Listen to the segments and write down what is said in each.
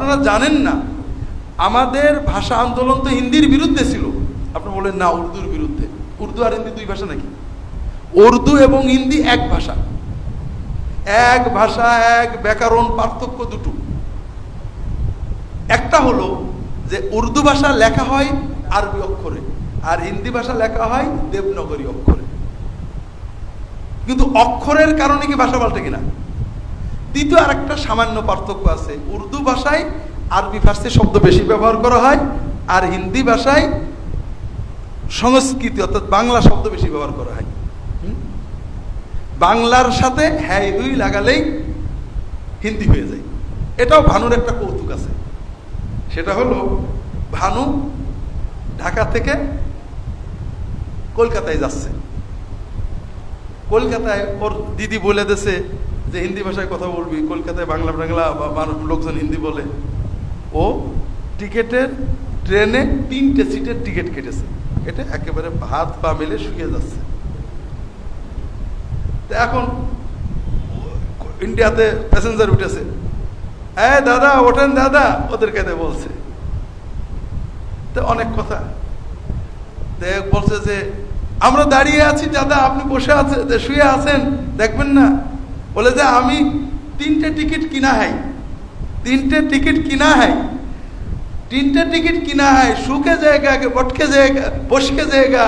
আপনারা জানেন না, আমাদের ভাষা আন্দোলন তো হিন্দির বিরুদ্ধে ছিল। আপনি বলেন, না, উর্দুর বিরুদ্ধে। উর্দু আর হিন্দি দুই ভাষা নাকি? উর্দু এবং হিন্দি এক ভাষা। এক ভাষা, এক ব্যাকরণ, পার্থক্য দুটো। একটা হলো যে উর্দু ভাষা লেখা হয় আরবি অক্ষরে, আর হিন্দি ভাষা লেখা হয় দেবনগরী অক্ষরে। কিন্তু অক্ষরের কারণে কি ভাষা পাল্টে কিনা? দ্বিতীয় আরেকটা সামান্য পার্থক্য আছে। উর্দু ভাষায় আরবি, ফার্সি শব্দ বেশি ব্যবহার করা হয় আর হিন্দি ভাষায় সংস্কৃতি অর্থাৎ বাংলা শব্দ বেশি ব্যবহার করা হয়? বাংলার সাথে হ্যাঁ হুই লাগালেই হিন্দি হয়ে যায়। এটাও ভানুর একটা কৌতুক আছে। সেটা হলো ভানু ঢাকা থেকে কলকাতায় যাচ্ছে। কলকাতায় ওর দিদি বলে দেছে যে হিন্দি ভাষায় কথা বলবি, কলকাতায় বাংলা বাংলা বা লোকজন হিন্দি বলে। ও টিকেটের ট্রেনে তিনটে সিটের টিকিট কেটেছে। কেটে একেবারে হাত পা মেলে শুয়ে যাচ্ছে। তো এখন ইন্ডিয়াতে প্যাসেঞ্জার উঠেছে। হ্যাঁ দাদা, ওঠেন দাদা, ওদের কাছে বলছে। তো অনেক কথা। বলছে যে, আমরা দাঁড়িয়ে আছি, দাদা, আপনি বসে আছেন শুয়ে আছেন, দেখবেন না। বলে যে, আমি তিনটে টিকিট কিনা হাই তিনটে টিকিট কিনা হাই তিনটে টিকিট কিনা হয় সুখে জায়গা বটকে জায়গা বসকে জায়গা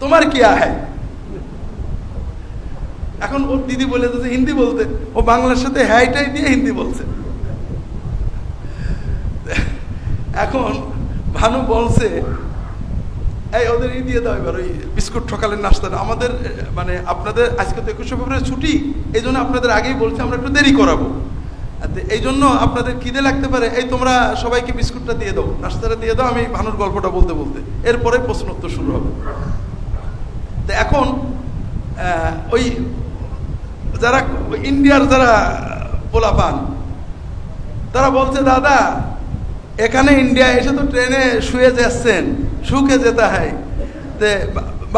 তোমার কি হয় এখন ওর দিদি বলে যে হিন্দি বলতে। ও বাংলার সাথে হ্যাঁটাই দিয়ে হিন্দি বলছে। এখন ভানু বলছে এই, ওদের ই দিয়ে দাও এবার, ওই বিস্কুট ঠকালের নাস্তাটা। আমাদের মানে আপনাদের, আজকে তো একুশে ফেব্রুয়ারি ছুটি এই জন্য আপনাদের আগেই বলছি, আমরা একটু দেরি করাবো। এই জন্য আপনাদের খিদে লাগতে পারে, এই তোমরা সবাইকে বিস্কুটটা দিয়ে দাও, নাস্তাটা দিয়ে দাও, আমি ভানুর গল্পটা বলতে বলতে। এরপরে প্রশ্ন উত্তর শুরু হবে। তো এখন ওই যারা ইন্ডিয়ার যারা পোলাপান, তারা বলছে, দাদা এখানে ইন্ডিয়া এসে তো ট্রেনে শুয়ে যাচ্ছেন শুকে যেতে হয়। তে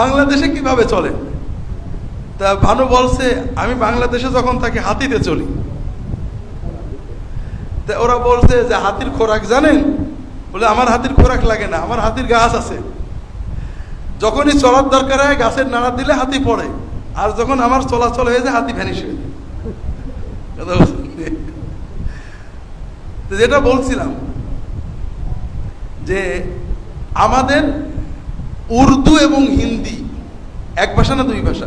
বাংলাদেশে কীভাবে চলে? তা ভানু বলছে, আমি বাংলাদেশে যখন থাকি, হাতিতে চলি। তা ওরা বলছে যে, হাতির খোরাক জানেন? বলে, আমার হাতির খোরাক লাগে না, আমার হাতির গাছ আছে। যখনই চলার দরকার হয়, গাছের নাড়া দিলে হাতি পড়ে, আর যখন আমার চলাচল হয়ে যায়, হাতি ভ্যানিশ হয়ে যায়। যেটা বলছিলাম যে আমাদের উর্দু এবং হিন্দি, এক ভাষা না দুই ভাষা?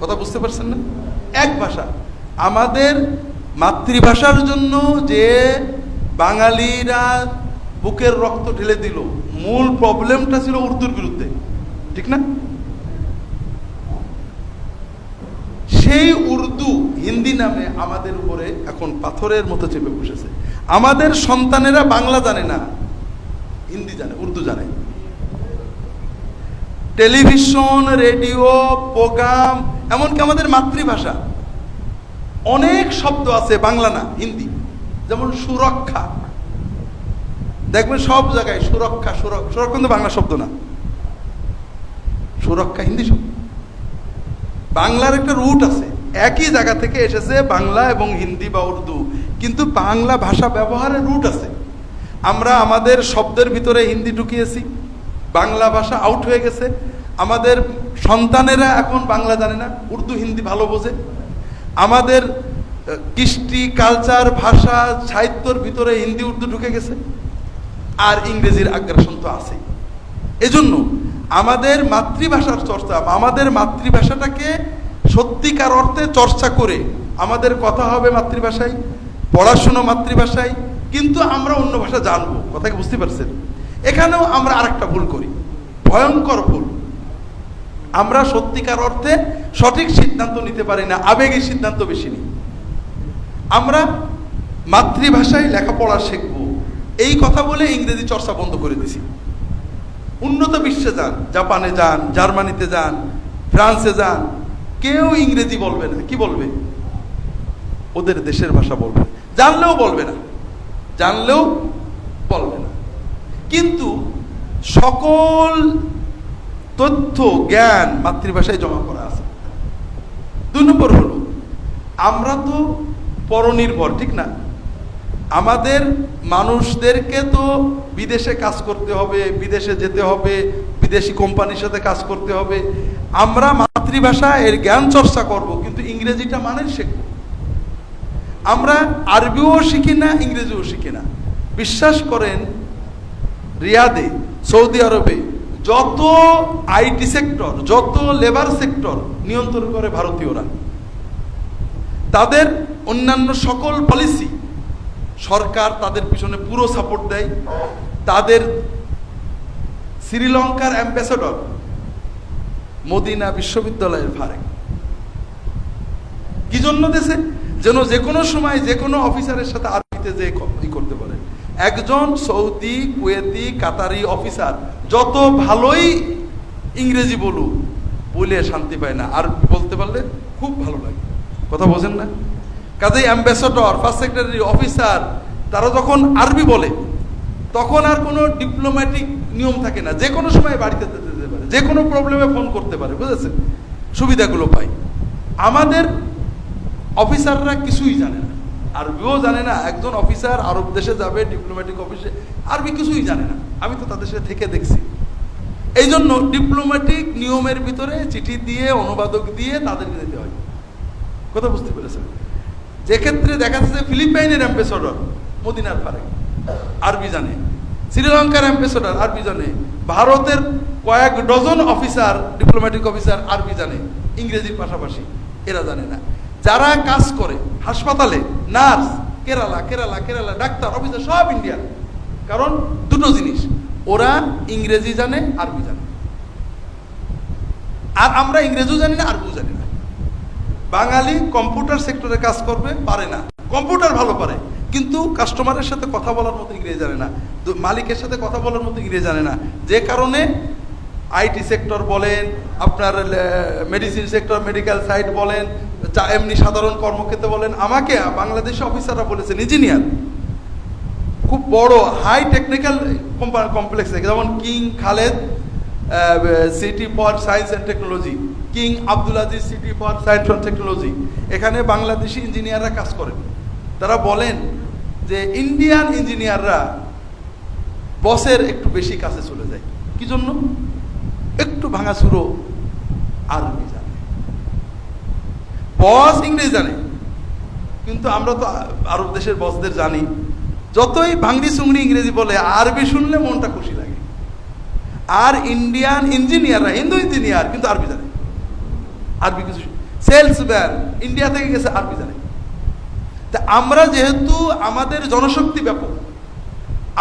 কথা বুঝতে পারছেন না? এক ভাষা। আমাদের মাতৃভাষার জন্য যে বাঙালিরা বুকের রক্ত ঢেলে দিল, মূল প্রবলেমটা ছিল উর্দুর বিরুদ্ধে। ঠিক না? সেই উর্দু, হিন্দি নামে আমাদের উপরে এখন পাথরের মতো চেপে বসেছে। আমাদের সন্তানেরা বাংলা জানে না। হিন্দি জানে, উর্দু জানে। টেলিভিশন, রেডিও, প্রোগ্রাম, এমনকি আমাদের মাতৃভাষা, অনেক শব্দ আছে বাংলা না, হিন্দি। যেমন সুরক্ষা। দেখবেন সব জায়গায় সুরক্ষা সুরক্ষা কিন্তু বাংলা শব্দ না। সুরক্ষা হিন্দি শব্দ। বাংলার একটা রুট আছে। একই জায়গা থেকে এসেছে বাংলা এবং হিন্দি বা উর্দু। কিন্তু বাংলা ভাষা ব্যবহারের রুট আছে। আমরা আমাদের শব্দের ভিতরে হিন্দি ঢুকিয়েছি, বাংলা ভাষা আউট হয়ে গেছে। আমাদের সন্তানেরা এখন বাংলা জানে না, উর্দু, হিন্দি ভালো বোঝে। আমাদের কৃষ্টি কালচার ভাষা, সাহিত্যর ভিতরে হিন্দি, উর্দু ঢুকে গেছে, আর ইংরেজির আগ্রাসন তো আছেই। এজন্য আমাদের মাতৃভাষার চর্চা, আমাদের মাতৃভাষাটাকে সত্যিকার অর্থে চর্চা করে আমাদের কথা হবে মাতৃভাষায়, পড়াশুনো মাতৃভাষায় কিন্তু আমরা অন্য ভাষা জানব, কথাকে বুঝতে পারছেন? এখানেও আমরা আরেকটা ভুল করি, ভয়ঙ্কর ভুল। আমরা সত্যিকার অর্থে সঠিক সিদ্ধান্ত নিতে পারি না, আবেগী সিদ্ধান্ত বেশি নিই। আমরা মাতৃভাষায় লেখাপড়া শিখব, এই কথা বলে ইংরেজি চর্চা বন্ধ করে দিছি। উন্নত বিশ্বে যান, জাপানে যান, জার্মানিতে যান, ফ্রান্সে যান, কেউ ইংরেজি বলবে না, কি বলবে? ওদের দেশের ভাষা বলবে জানলেও বলবে না। জানলেও বলবে না। কিন্তু সকল তথ্য, জ্ঞান মাতৃভাষায় জমা করা আছে। দুই নম্বর হলো, আমরা তো পরনির্ভর, ঠিক না? আমাদের মানুষদেরকে তো বিদেশে কাজ করতে হবে, বিদেশে যেতে হবে, বিদেশি কোম্পানির সাথে কাজ করতে হবে। আমরা মাতৃভাষা এর জ্ঞান চর্চা করব, কিন্তু ইংরেজিটা মানে শেখব। আমরা আরবিও শিখি না, ইংরেজিও শিখি না। বিশ্বাস করেন, রিয়াদে, সৌদি আরবে যত আইটি সেক্টর, যত লেবার সেক্টর নিয়ন্ত্রণ করে ভারতীয়রা, তাদের অন্যান্য সকল পলিসি সরকার তাদের পিছনে পুরো সাপোর্ট দেয়। তাদের শ্রীলঙ্কার অ্যাম্বাসেডর মদিনা বিশ্ববিদ্যালয়ের ফারেক। কি জন্য দেশে? যেন যে কোনো সময় যে কোনো অফিসারের সাথে আরবিতে যে ই করতে পারে। একজন সৌদি, কুয়েতি, কাতারি অফিসার যত ভালোই ইংরেজি বলুক, বলে শান্তি পায় না। আর বলতে পারলে খুব ভালো লাগে। কথা বোঝেন না? কাজেই অ্যাম্বাসেডর ফার্স্ট সেক্রেটারি অফিসার তারা যখন আরবি বলে, তখন আর কোনো ডিপ্লোম্যাটিক নিয়ম থাকে না। যে কোনো সময় বাড়িতে যেতে পারে, যে কোনো প্রবলেমে ফোন করতে পারে, বুঝেছেন? সুবিধাগুলো পাই আমাদের অফিসাররা কিছুই জানে না। আরবিও জানে না, একজন অফিসার আরব দেশে যাবে ডিপ্লোম্যাটিক অফিসে আরবি কিছুই জানে না। আমি তো তাদের সাথে থেকে দেখছি। এই জন্য ডিপ্লোম্যাটিক নিয়মের ভিতরে চিঠি দিয়ে, অনুবাদক দিয়ে তাদেরকে দিতে হয়। কথা বুঝতে পেরেছেন? যে ক্ষেত্রে দেখা যাচ্ছে ফিলিপাইনের অ্যাম্বাসেডর মদিনার পারে আরবি জানে। শ্রীলঙ্কার অ্যাম্বাসেডর আরবি জানে। ভারতের কয়েক ডজন অফিসার ডিপ্লোম্যাটিক অফিসার আরবি জানে। ইংরেজির পাশাপাশি, এরা জানে না। যারা কাজ করে, হাসপাতালে, nurse, Kerala Kerala Kerala, doctor, officer, সব ইন্ডিয়ান কারণ দুটো জিনিস, ওরা ইংরেজি জানে, আরবি জানে। আর আমরা ইংরেজিও জানি না, আরবিও জানি না। বাঙালি কম্পিউটার সেক্টরে কাজ করবে, পারে না। কম্পিউটার ভালো পারে, কিন্তু কাস্টমারের সাথে কথা বলার মতো ইংরেজি জানে না। মালিকের সাথে কথা বলার মতো ইংরেজি জানে না। যে কারণে আইটি সেক্টর বলেন, আপনার মেডিসিন সেক্টর মেডিকেল সাইট বলেন এমনি সাধারণ কর্মক্ষেত্রে বলেন, আমাকে বাংলাদেশি অফিসাররা বলেছেন ইঞ্জিনিয়ার খুব বড় হাই টেকনিক্যাল কমপ্লেক্স যেমন King Khaled City for Science and Technology King Abdul Aziz City for Science and Technology এখানে বাংলাদেশি ইঞ্জিনিয়াররা কাজ করেন। তারা বলেন যে ইন্ডিয়ান ইঞ্জিনিয়াররা বসের একটু বেশি কাছে চলে যায়। কি জন্য? একটু ভাঙাচুরো আরবি জানে। বস ইংরেজি জানে, কিন্তু আমরা তো আরব দেশের বসদের জানি, যতই ভাঙড়ি সুংড়ি ইংরেজি বলে, আরবি শুনলে মনটা খুশি লাগে। আর ইন্ডিয়ান ইঞ্জিনিয়াররা, হিন্দু ইঞ্জিনিয়ার কিন্তু আরবি জানে। আরবি কিছু সেলসম্যান, ইন্ডিয়া থেকে গেছে আরবি জানে। তা আমরা যেহেতু আমাদের জনশক্তি ব্যাপক,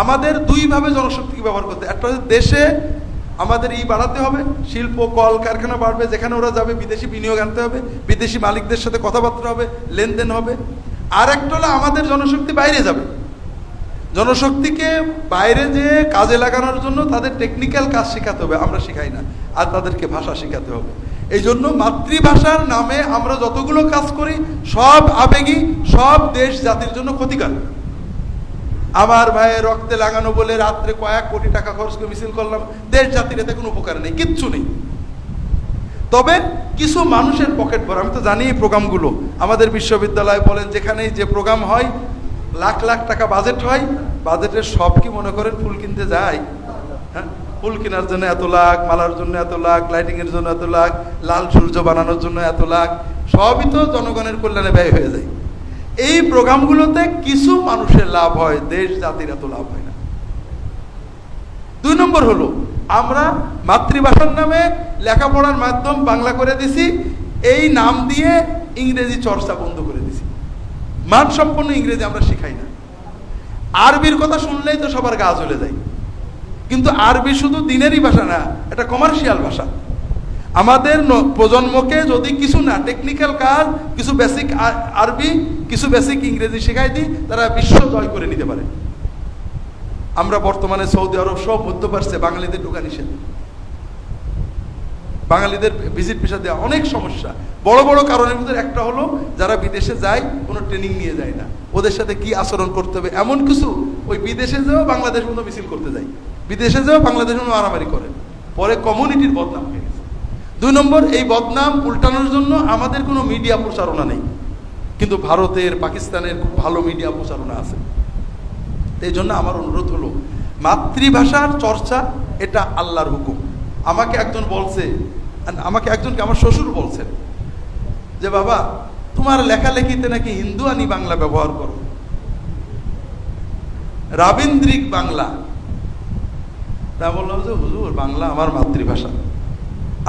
আমাদের দুইভাবে জনশক্তিকে ব্যবহার করতে একটা হচ্ছে দেশে আমাদের ই বাড়াতে হবে, শিল্প, কল, কারখানা বাড়বে, যেখানে ওরা যাবে, বিদেশি বিনিয়োগ আনতে হবে, বিদেশি মালিকদের সাথে কথাবার্তা হবে, লেনদেন হবে। আর একটা হলো আমাদের জনশক্তি বাইরে যাবে। জনশক্তিকে বাইরে যে কাজে লাগানোর জন্য তাদের টেকনিক্যাল কাজ শেখাতে হবে, আমরা শেখাই না, আর তাদেরকে ভাষা শেখাতে হবে। এই জন্য মাতৃভাষার নামে আমরা যতগুলো কাজ করি, সব আবেগী, সব দেশ জাতির জন্য ক্ষতিকর আমার ভাইয়ের রক্তে লাগানো বলে রাত্রে কয়েক কোটি টাকা খরচ করে মিছিল করলাম। দেশ জাতির এতে কোনো উপকার নেই, কিচ্ছু নেই। তবে কিছু মানুষের পকেট ভরা, আমি তো জানি এই প্রোগ্রামগুলো। আমাদের বিশ্ববিদ্যালয় বলেন, যেখানেই যে প্রোগ্রাম হয়, লাখ লাখ টাকা বাজেট হয়, বাজেটের সব কি মনে করেন ফুল কিনতে যায়? হ্যাঁ? ফুল কেনার জন্য এত লাখ, মালার জন্য এত লাখ লাইটিং এর জন্য এত লাখ, লাল সূর্য বানানোর জন্য এত লাখ, সবই তো জনগণের কল্যাণে ব্যয় হয়ে যায়। এই প্রোগ্রামগুলোতে কিছু মানুষের লাভ হয়, দেশ জাতির এত লাভ হয় না। দুই নম্বর হলো, আমরা মাতৃভাষার নামে লেখাপড়ার মাধ্যম বাংলা করে দিছি, এই নাম দিয়ে ইংরেজি চর্চা বন্ধ করে দিছি। মানসম্পন্ন ইংরেজি আমরা শিখাই না। আরবির কথা শুনলেই তো সবার গা চলে যায়। কিন্তু আরবি শুধু দিনেরই ভাষা না, এটা কমার্শিয়াল ভাষা। আমাদের প্রজন্মকে যদি কিছু না টেকনিক্যাল কাজ, কিছু বেসিক আরবি, কিছু বেসিক ইংরেজি শেখাই দিই, তারা বিশ্ব জয় করে নিতে পারে। আমরা বর্তমানে সৌদি আরব সব মধ্যপ্রাচ্যে বাঙালিদের ঢোকা নিষেধ। বাঙালিদের ভিজিট ভিসা দেওয়া অনেক সমস্যা। বড় বড় কারণের ভিতরে একটা হলো, যারা বিদেশে যায়, কোনো ট্রেনিং নিয়ে যায় না। ওদের সাথে কি আচরণ করতে হবে, এমন কিছু ওই বিদেশে যেও বাংলাদেশ মতো মিছিল করতে যায়। বিদেশে যেও বাংলাদেশ মতো মারামারি করে। পরে কমিউনিটির বদনাম। দুই নম্বর, এই বদনাম উল্টানোর জন্য আমাদের কোনো মিডিয়া প্রচারণা নেই। কিন্তু ভারতের, পাকিস্তানের খুব ভালো মিডিয়া প্রচারণা আছে। এই জন্য আমার অনুরোধ হলো, মাতৃভাষার চর্চা, এটা আল্লাহর হুকুম। আমাকে একজন বলছে আমাকে একজনকে আমার শ্বশুর বলছেন যে, বাবা, তোমার লেখালেখিতে নাকি হিন্দু আনি বাংলা ব্যবহার করো। রাবীন্দ্রিক বাংলা। তা বললাম যে, হুজুর, বাংলা আমার মাতৃভাষা।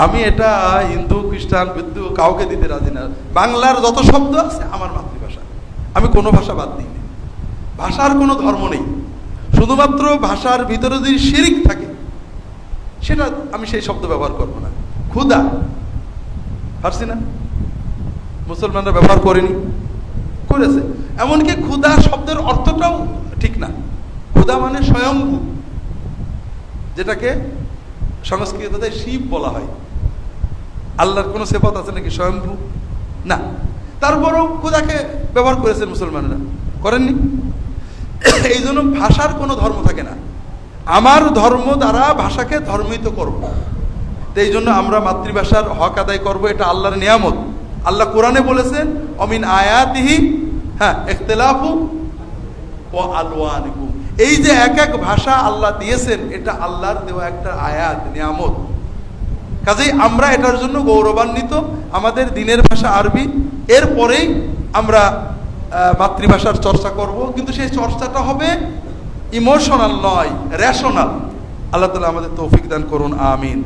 আমি এটা হিন্দু, খ্রিস্টান বিদ্যু কাউকে দিতে রাজি না। বাংলার যত শব্দ আছে, আমার মাতৃভাষা। আমি কোনো ভাষা বাদ দিই ভাষার কোনো ধর্ম নেই। শুধুমাত্র ভাষার ভিতরে যদি শিরিক থাকে, সেটা আমি সেই শব্দ ব্যবহার করব না। ক্ষুদা পারছি না? মুসলমানরা ব্যবহার করেনি। করেছে। এমনকি ক্ষুদা শব্দের অর্থটাও ঠিক না। ক্ষুদা মানে স্বয়ংভূ, যেটাকে সংস্কৃততে শিব বলা হয়। আল্লাহর কোনো সেপত আছে নাকি? স্বয়ংভূ না। তারপরও ক্ষুদাকে ব্যবহার করেছেন মুসলমানরা। করেননি? এই জন্য ভাষার কোনো ধর্ম থাকে না। আমার ধর্ম দ্বারা ভাষাকে ধর্মিত করব। তো এই জন্য আমরা মাতৃভাষার হক আদায় করব, এটা আল্লাহর নিয়ামত। আল্লাহ কোরআনে বলেছেন, অমিন আয়াতিহি হ্যাঁ ইখতিলাফু ও আলওয়ানিকুম এই যে এক এক ভাষা আল্লাহ দিয়েছেন, এটা আল্লাহর দেওয়া একটা আয়াত, নিয়ামত। কাজেই আমরা এটার জন্য গৌরবান্বিত। আমাদের দিনের ভাষা আরবি। এরপরেই আমরা মাতৃভাষার চর্চা করব। কিন্তু সেই চর্চাটা হবে ইমোশনাল নয়, রেশনাল। আল্লাহ তালা আমাদের তৌফিক দান করুন, আমিন।